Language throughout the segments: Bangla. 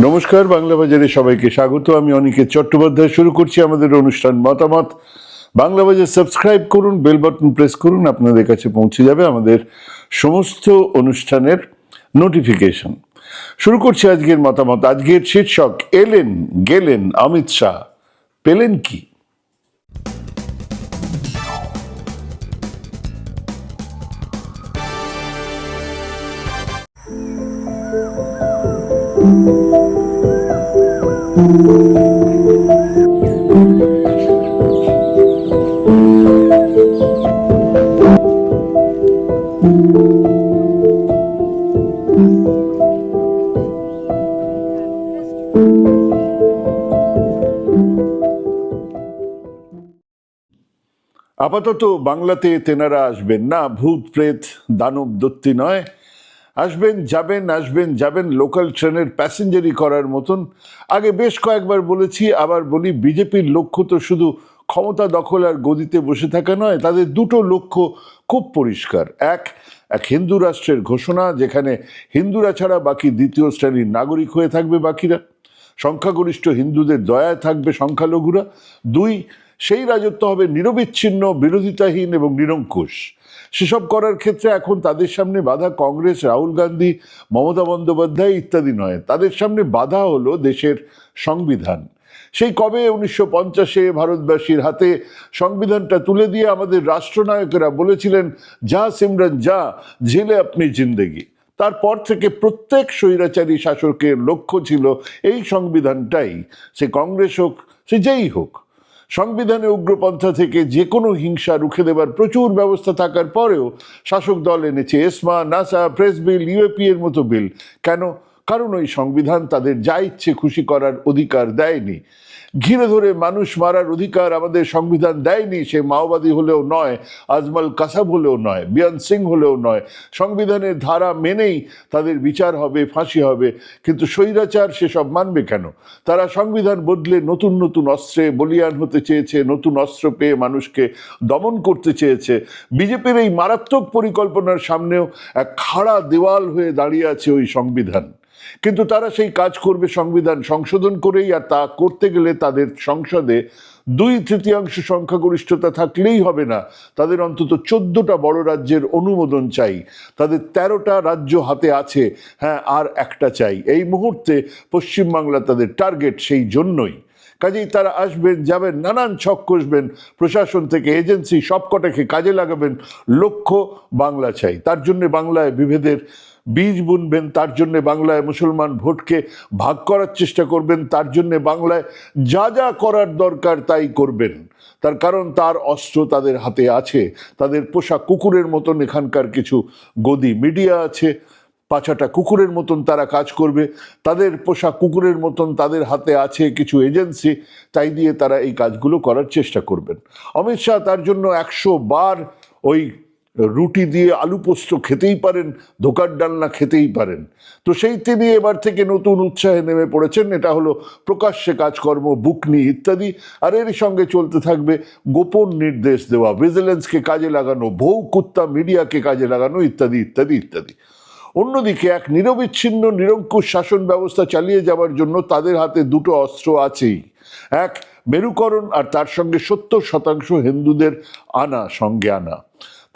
নমস্কার, বাংলা বাজারে সবাইকে স্বাগত। আমি অনিকেত চট্টোপাধ্যায়। শুরু করছি আমাদের অনুষ্ঠান মতামত। বাংলা বাজার সাবস্ক্রাইব করুন, বেল বাটন প্রেস করুন, আপনাদের কাছে পৌঁছে যাবে আমাদের সমস্ত অনুষ্ঠানের নোটিফিকেশন। শুরু করছি আজকের মতামত। আজকের শীর্ষক এলেন, গেলেন, অমিত শাহ। পেলেন কি? আপাতত বাংলাতে তেনারা আসবেন না ভূত প্রেত দানব দত্তি নয়। আসবেন, যাবেন আসবেন, যাবেন লোকাল ট্রেনের প্যাসেঞ্জারি করার মতন। আগে বেশ কয়েকবার বলেছি, আবার বলি বিজেপির লক্ষ্য তো শুধু ক্ষমতা দখল আর গদিতে বসে থাকা নয়, তাদের দুটো লক্ষ্য খুব পরিষ্কার। এক এক হিন্দু রাষ্ট্রের ঘোষণা, যেখানে হিন্দুরা ছাড়া বাকি দ্বিতীয় শ্রেণির নাগরিক হয়ে থাকবে বাকিরা। সংখ্যাগরিষ্ঠ হিন্দুদের দয়ায় থাকবে সংখ্যালঘুরা। দুই সেই রাজত্ব হবে নিরবিচ্ছিন্ন, বিরোধিতাহীন এবং নিরঙ্কুশ। সেসব করার ক্ষেত্রে এখন তাদের সামনে বাধা কংগ্রেস, রাহুল গান্ধী, মমতা বন্দ্যোপাধ্যায় ইত্যাদি নয়। তাদের সামনে বাধা হলো দেশের সংবিধান। সেই কবে উনিশশো পঞ্চাশে ভারতবাসীর হাতে সংবিধানটা তুলে দিয়ে আমাদের রাষ্ট্রনায়কেরা বলেছিলেন, যা সিমরন, যা, জেলে আপনি জিন্দেগি। তারপর থেকে প্রত্যেক স্বৈরাচারী শাসকের লক্ষ্য ছিল, এই সংবিধানটাই, সে কংগ্রেস হোক, সে যেই হোক। সংবিধানে উগ্রপন্থা থেকে যে কোনো হিংসা রুখে দেবার প্রচুর ব্যবস্থা থাকার পরেও শাসক দল এনেছে। ESMA, NASA press bill UAP এর মতো বিল। কেন? কারণ ওই সংবিধান তাদের যা ইচ্ছে খুশি করার অধিকার দেয়নি। ঘিরে ধরে মানুষ মারার অধিকার আমাদের সংবিধান দেয়নি, সে মাওবাদী হলেও নয়, আজমল কাসাব হলেও নয়, বিয়ান সিং হলেও নয়। সংবিধানের ধারা মেনেই তাদের বিচার হবে, ফাঁসি হবে, কিন্তু স্বৈরাচার সেসব মানবে কেন? তারা সংবিধান বদলে নতুন নতুন অস্ত্রে বলিয়ান হতে চেয়েছে, নতুন অস্ত্র পেয়ে মানুষকে দমন করতে চেয়েছে। বিজেপির এই মারাত্মক পরিকল্পনার সামনেও এক খাড়া দেওয়াল হয়ে দাঁড়িয়ে আছে ওই সংবিধান। কিন্তু তারা সেই কাজ করবে সংবিধান সংশোধন করেই, আর তা করতে গেলে তাদের সংসদে দুই তৃতীয়াংশ সংখ্যাগরিষ্ঠতা থাকলেই হবে না। তাদের অন্তত চোদ্দটা বড় রাজ্যের অনুমোদন চাই। তাদের তেরোটা রাজ্য হাতে আছে। হ্যাঁ আর একটা চাই। এই মুহূর্তে পশ্চিমবাংলা তাদের টার্গেট সেই জন্যই। কাজেই তারা আসবেন, যাবেন, নানান ছক কষবেন। প্রশাসন থেকে এজেন্সি সবকটাকে কাজে লাগাবেন। লক্ষ্য বাংলা চাই। তার জন্য বাংলায় বিভেদের বীজ বুনবেন, তার জন্যে বাংলায় মুসলমান ভোটকে ভাগ করার চেষ্টা করবেন, তার জন্যে বাংলায় যা যা করার দরকার তাই করবেন। তার কারণ তার অস্ত্র তাদের হাতে আছে, তাদের পোষা কুকুরের মতন এখানকার কিছু গদি মিডিয়া আছে পাছাটা কুকুরের মতন তারা কাজ করবে, তাদের পোষা কুকুরের মতন তাদের হাতে আছে কিছু এজেন্সি, তাই দিয়ে তারা এই কাজগুলো করার চেষ্টা করবেন। অমিত শাহ তার জন্য একশো বার ওই রুটি দিয়ে আলু পোস্ত খেতেই পারেন, ধোকার ডালনা খেতেই পারেন। তো সেই তিনি এবার থেকে নতুন উৎসাহে নেমে পড়েছেন। এটা হলো প্রকাশ্যে কাজকর্ম বুকনি ইত্যাদি। আর এর সঙ্গে চলতে থাকবে গোপন নির্দেশ দেওয়া, ভিজিলেন্সকে কাজে লাগানো বউ কুত্তা মিডিয়াকে কাজে লাগানো, ইত্যাদি ইত্যাদি ইত্যাদি। অন্যদিকে এক নিরবিচ্ছিন্ন, নিরঙ্কুশ শাসন ব্যবস্থা চালিয়ে যাওয়ার জন্য তাদের হাতে দুটো অস্ত্র আছেই। এক মেরুকরণ আর তার সঙ্গে সত্তর শতাংশ হিন্দুদের আনা, সঙ্গে আনা।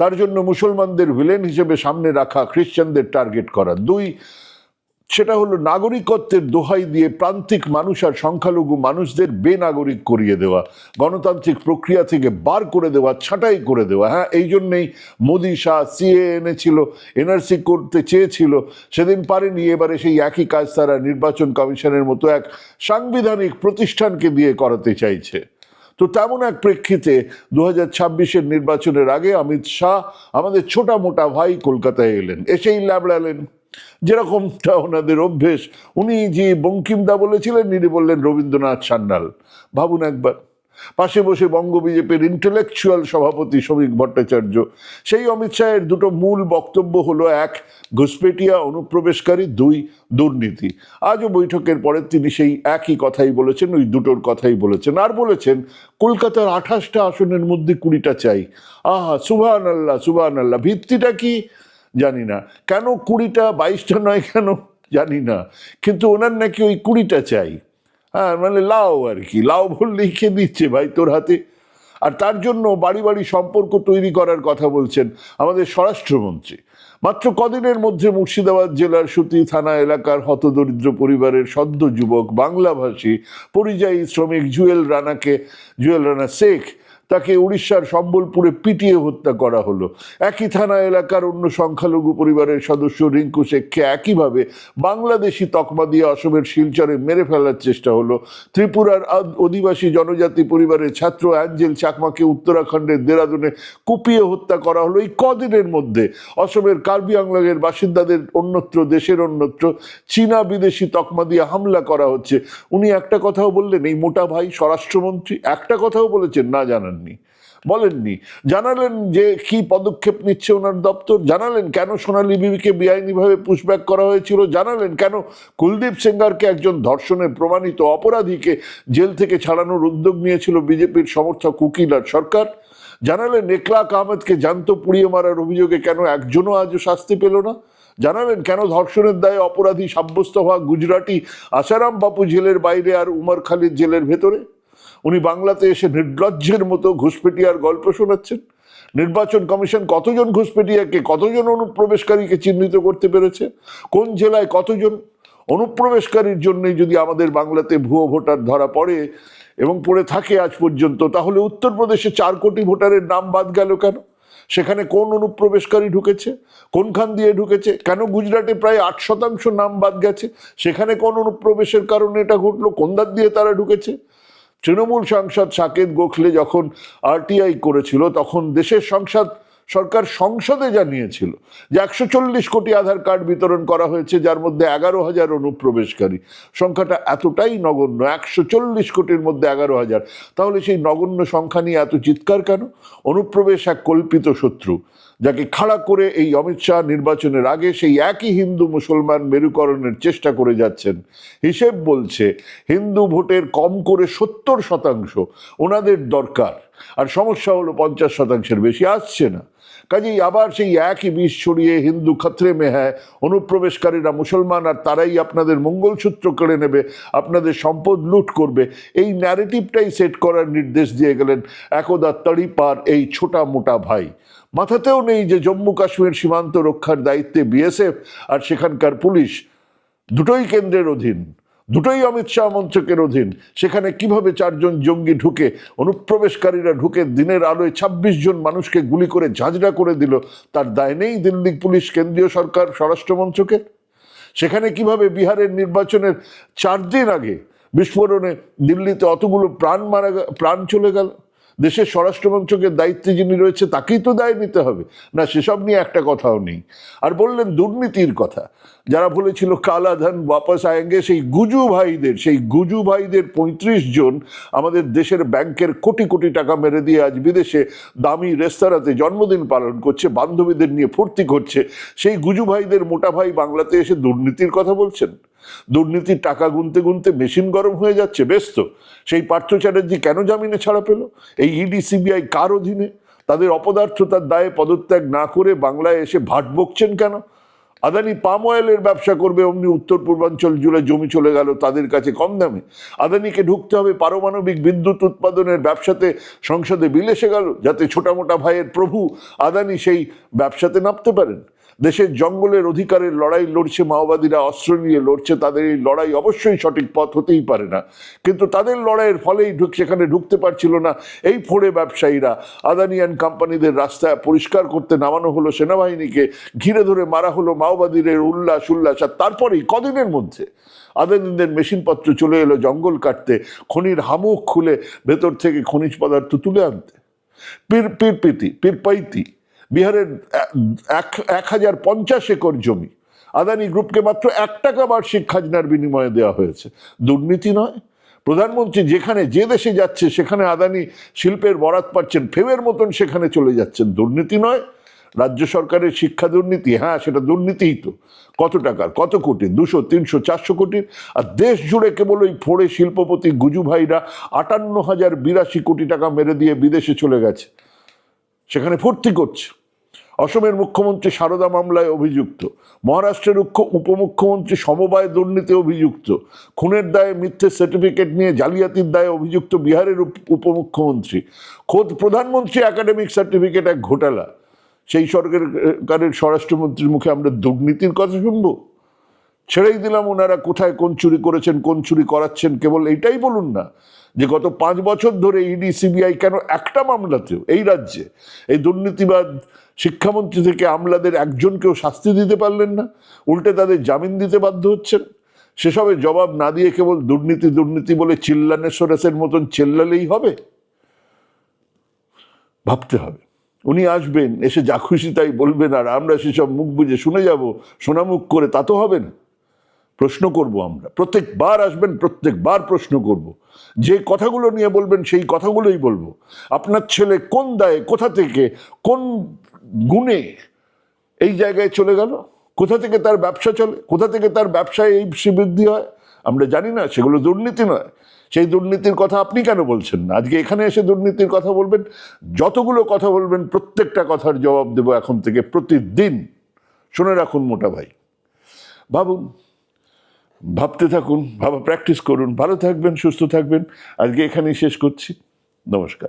তার জন্য মুসলমানদের ভিলেন হিসেবে সামনে রাখা খ্রিশ্চানদের টার্গেট করা। দুই, সেটা হলো নাগরিকত্বের দোহাই দিয়ে প্রান্তিক মানুষ আর সংখ্যালঘু মানুষদের বেনাগরিক করিয়ে দেওয়া, গণতান্ত্রিক প্রক্রিয়া থেকে বার করে দেওয়া, ছাঁটাই করে দেওয়া। হ্যাঁ এই জন্যেই মোদী শাহ সিএ এনেছিল এনআরসি করতে চেয়েছিল, সেদিন পারেনি, এবারে সেই একই কাজ তারা নির্বাচন কমিশনের মতো এক সাংবিধানিক প্রতিষ্ঠানকে দিয়ে করাতে চাইছে। তো তেমন এক প্রেক্ষিতে দু হাজার ছাব্বিশের নির্বাচনের আগে অমিত শাহ আমাদের ছোটা মোটা ভাই কলকাতায় এলেন। এসেই ল্যাবড়ালেন যেরকমটা ওনাদের অভ্যেস। উনি যে বঙ্কিমদা বলেছিলেন, ইনি বললেন রবীন্দ্রনাথ সান্যাল। ভাবুন একবার। পাশে বসে বঙ্গ বিজেপির ইন্টেলেকচুয়াল সভাপতি শ্রমিক ভট্টাচার্য। সেই অমিত শাহের দুটো মূল বক্তব্য হলো, এক, ঘুসপেটিয়া অনুপ্রবেশকারী, দুই, দুর্নীতি। আজও বৈঠকের পরে তিনি সেই একই কথাই বলেছেন, ওই দুটোর কথাই বলেছেন। আর বলেছেন, কলকাতার আঠাশটা আসনের মধ্যে কুড়িটা চাই। আহা সুবাহান আল্লাহ সুবাহান আল্লাহ ভিত্তিটা কি? জানি না। কেন কুড়িটা, বাইশটা নয় কেন? জানি না। কিন্তু ওনার নাকি ওই কুড়িটা চাই। হ্যাঁ মানে লাও আর কি। লাও বললেই খেয়ে দিচ্ছে ভাই তোর হাতে। আর তার জন্য বাড়ি বাড়ি সম্পর্ক তৈরি করার কথা বলছেন আমাদের স্বরাষ্ট্রমন্ত্রী। মাত্র কদিনের মধ্যে মুর্শিদাবাদ জেলার সুতি থানা এলাকার হতদরিদ্র পরিবারের সদ্য যুবক বাংলাভাষী পরিযায়ী শ্রমিক জুয়েল রানাকে জুয়েল রানা শেখ তাকে উড়িষ্যার সম্বলপুরে পিটিয়ে হত্যা করা হলো। একই থানা এলাকার অন্য সংখ্যালঘু পরিবারের সদস্য রিঙ্কু শেখকে একইভাবে বাংলাদেশি তকমা দিয়ে অসমের শিলচরে মেরে ফেলার চেষ্টা হলো। ত্রিপুরার অধিবাসী জনজাতি পরিবারের ছাত্র অ্যাঞ্জেল চাকমাকে উত্তরাখণ্ডের দেরাদুনে কুপিয়ে হত্যা করা হলো। এই কদিনের মধ্যে অসমের কার্বি আংলংয়ের বাসিন্দাদের অন্যত্র, দেশের অন্যত্র চীনা বিদেশি তকমা দিয়ে হামলা করা হচ্ছে। উনি একটা কথাও বললেন, এই মোটা ভাই স্বরাষ্ট্রমন্ত্রী? একটা কথাও বলেছেন, না জানাননি বলেননি। জানালেন যে কি পদক্ষেপ নিচ্ছে ওনার দপ্তর? জানালেন কেন সোনালী বিবিকে বেআইনিভাবে পুশব্যাক করা হয়েছিল? জানালেন কেন কুলদীপ সেঙ্গারকে একজন ধর্ষণের প্রমাণিত অপরাধীকে জেল থেকে ছাড়ানোর উদ্যোগ নিয়েছিল বিজেপির সমর্থক উকিলার সরকার? জানালেন একলাক আহমেদকে জান্ত পুড়িয়ে মারার অভিযোগে কেন একজনও আজও শাস্তি পেল না? জানালেন কেন ধর্ষণের দায়ে অপরাধী সাব্যস্ত হওয়া গুজরাটি আসারাম বাপু জেলের বাইরে আর উমর খালিদ জেলের ভেতরে? উনি বাংলাতে এসে নির্লজ্জের মতো ঘুষপেটিয়ার গল্প শোনাচ্ছেন। নির্বাচন কমিশন কতজন ঘুষপেটিয়াকে কতজন অনুপ্রবেশকারীকে চিহ্নিত করতে পেরেছে? কোন জেলায় কতজন অনুপ্রবেশকারীর জন্যই যদি আমাদের বাংলাতে ভুয়ো ভোটার ধরা পড়ে এবং পড়ে থাকে আজ পর্যন্ত, তাহলে উত্তরপ্রদেশে চার কোটি ভোটারের নাম বাদ গেল কেন? সেখানে কোন অনুপ্রবেশকারী ঢুকেছে? কোনখান দিয়ে ঢুকেছে? কেন গুজরাটে প্রায় আট শতাংশ নাম বাদ গেছে? সেখানে কোন অনুপ্রবেশের কারণে এটা ঘটলো? কোন দ্বার দিয়ে তারা ঢুকেছে? তৃণমূল সাংসদ সাকেত গোখলে যখন আরটিআই করেছিল তখন দেশের সংসদ সরকার সংসদে জানিয়েছিল যে একশো চল্লিশ কোটি আধার কার্ড বিতরণ করা হয়েছে, যার মধ্যে এগারো হাজার অনুপ্রবেশকারী। সংখ্যাটা এতটাই নগণ্য, একশো চল্লিশ কোটির মধ্যে এগারো হাজার। তাহলে সেই নগণ্য সংখ্যা নিয়ে এত চিৎকার কেন? অনুপ্রবেশ এক কল্পিত শত্রু, যাকে খাড়া করে এই অমিত শাহ নির্বাচনের আগে সেই একই হিন্দু মুসলমান মেরুকরণের চেষ্টা করে যাচ্ছেন। হিসেব বলছে, হিন্দু ভোটের কম করে সত্তর শতাংশ ওনাদের দরকার। আর সমস্যা হলো পঞ্চাশ শতাংশের বেশি, আসছে না। কাজেই আবার সেই একই বিষ ছড়িয়ে হিন্দু খতরে মে হ্যায়। অনুপ্রবেশকারীরা মুসলমান আর তারাই আপনাদের মঙ্গলসূত্র কেড়ে নেবে, আপনাদের সম্পদ লুট করবে। এই ন্যারেটিভটাই সেট করার নির্দেশ দিয়ে গেলেন একদা তড়িপার এই ছোটা মোটা ভাই। মাথাতেও নেই যে জম্মু কাশ্মীর সীমান্ত রক্ষার দায়িত্বে বিএসএফ আর সেখানকার পুলিশ, দুটোই কেন্দ্রের অধীন। দুটোই অমিত শাহ মন্ত্রকের অধীন। সেখানে কীভাবে চারজন জঙ্গি ঢুকে, অনুপ্রবেশকারীরা ঢুকে দিনের আলোয় ২৬ জন মানুষকে গুলি করে ঝাঁঝরা করে দিল, তার দায় নেই দিল্লি পুলিশ কেন্দ্রীয় সরকার স্বরাষ্ট্রমন্ত্রকের সেখানে কীভাবে বিহারের নির্বাচনের চার দিন আগে বিস্ফোরণে দিল্লিতে অতগুলো প্রাণ মারা প্রাণ চলে গেল? দেশের স্বরাষ্ট্রমন্ত্রকের দায়িত্বে যিনি রয়েছে, তাকেই তো দায় নিতে হবে। না, সেসব নিয়ে একটা কথাও নেই। আর বললেন দুর্নীতির কথা। যারা বলেছিল কালা ধান ওয়াপাস আয়েঙ্গে, সেই গুজু ভাইদের, সেই গুজু ভাইদের পঁয়ত্রিশ জন আমাদের দেশের ব্যাংকের কোটি কোটি টাকা মেরে দিয়ে আজ বিদেশে দামি রেস্তোরাঁতে জন্মদিন পালন করছে, বান্ধবীদের নিয়ে ফুর্তি করছে, সেই গুজু ভাইদের মোটা ভাই বাংলাতে এসে দুর্নীতির কথা বলছেন। দুর্নীতির টাকা গুনতে গুনতে মেশিন গরম হয়ে যাচ্ছে, বেশ তো। সেই পার্থ চ্যাটার্জি কেন জামিনে ছাড়া পেল? এই ইডি, সিবিআই কার অধীনে? তাদের অপদার্থতার দায়ে পদত্যাগ না করে বাংলায় এসে ভাট বকছেন কেন? আদানি পাম অয়েলের ব্যবসা করবে অমনি উত্তর পূর্বাঞ্চল জুড়ে জমি চলে গেল তাদের কাছে কম দামে। আদানিকে ঢুকতে হবে পারমাণবিক বিদ্যুৎ উৎপাদনের ব্যবসাতে, সংসদে বিল এসে গেল যাতে ছোটা মোটা ভাইয়ের প্রভু আদানি সেই ব্যবসাতে নামতে পারেন। দেশের জঙ্গলের অধিকারের লড়াই লড়ছে মাওবাদীরা, অস্ত্র নিয়ে লড়ছে, তাদের এই লড়াই অবশ্যই সঠিক পথ হতেই পারে না। কিন্তু তাদের লড়াইয়ের ফলেই ঢুক সেখানে ঢুকতে পারছিল না এই ফোড়ে ব্যবসায়ীরা। আদানি অ্যান্ড কোম্পানিদের রাস্তা পরিষ্কার করতে নামানো হলো সেনাবাহিনীকে, ঘিরে ধরে মারা হলো মাওবাদীদের উল্লাস উল্লাস। আর তারপরেই, কদিনের মধ্যে আদানিদের মেশিনপত্র চলে এলো জঙ্গল কাটতে, খনির হামুক খুলে ভেতর থেকে খনিজ পদার্থ তুলে আনতে। পীর পীরপিতি পীরপাইতি বিহারের এক এক হাজার পঞ্চাশ একর জমি। আদানি গ্রুপকে মাত্র এক টাকা বার্ষিক খাজনার বিনিময়ে দেওয়া হয়েছে। দুর্নীতি নয়। প্রধানমন্ত্রী যেখানে যে দেশে যাচ্ছে, সেখানে আদানি শিল্পের বরাত পাচ্ছেন, ফেমের মতন সেখানে চলে যাচ্ছেন। দুর্নীতি নয়। রাজ্য সরকারের শিক্ষা দুর্নীতি হ্যাঁ সেটা দুর্নীতিই তো। কত টাকার? কত কোটি? দুশো, তিনশো, চারশো কোটির? আর দেশ জুড়ে কেবল ওই ফোড়ে শিল্পপতি গুজু ভাইরা আটান্ন হাজার বিরাশি কোটি টাকা মেরে দিয়ে বিদেশে চলে গেছে। সেখানে ফুর্তি করছে। অসমের মুখ্যমন্ত্রী সারদা মামলায় অভিযুক্ত। মহারাষ্ট্রের উপমুখ্যমন্ত্রী সমবায় দুর্নীতি অভিযুক্ত। খুনের দায়ে মিথ্যে সার্টিফিকেট নিয়ে জালিয়াতির দায়ে অভিযুক্ত বিহারের উপমুখ্যমন্ত্রী। খোদ প্রধানমন্ত্রী একাডেমিক সার্টিফিকেট এক ঘোটালা। সেই সরকারের স্বরাষ্ট্রমন্ত্রীর মুখে আমরা দুর্নীতির কথা শুনব? ছেড়েই দিলাম ওনারা কোথায় কোন চুরি করেছেন, কোন চুরি করাচ্ছেন, কেবল এইটাই বলুন না যে গত পাঁচ বছর ধরে ইডি, সিবিআই কেন একটা মামলাতেও এই রাজ্যে এই দুর্নীতিবাদ শিক্ষামন্ত্রী থেকে আমলাদের একজনকেও শাস্তি দিতে পারলেন না, উল্টে তাদের জামিন দিতে বাধ্য হচ্ছেন। সেসবের জবাব না দিয়ে কেবল দুর্নীতি দুর্নীতি বলে চিল্লানের সোরেসের মতন চেল্লালেই হবে? ভাবতে হবে। উনি আসবেন, এসে যা খুশি তাই বলবেন, আর আমরা সেসব মুখ বুঝে শুনে যাব, সোনামুখ করে তা তো হবে না। প্রশ্ন করব আমরা, প্রত্যেকবার আসবেন, প্রত্যেকবার প্রশ্ন করব। যে কথাগুলো নিয়ে বলবেন সেই কথাগুলোই বলব। আপনার ছেলে কোন দায়ে, কোথা থেকে, কোন গুণে এই জায়গায় চলে গেল। কোথা থেকে তার ব্যবসা চলে? কোথা থেকে তার ব্যবসায় এই বৃদ্ধি হয়? আমরা জানি না, সেগুলো দুর্নীতি নয়। সেই দুর্নীতির কথা আপনি কেন বলছেন না? আজকে এখানে এসে দুর্নীতির কথা বলবেন, যতগুলো কথা বলবেন, প্রত্যেকটা কথার জবাব দেব এখন থেকে প্রতিদিন। শুনে রাখুন মোটা ভাই। ভাবুন, ভাবতে থাকুন, ভাবা প্র্যাকটিস করুন। ভালো থাকবেন, সুস্থ থাকবেন। আজকে এখানেই শেষ করছি। নমস্কার।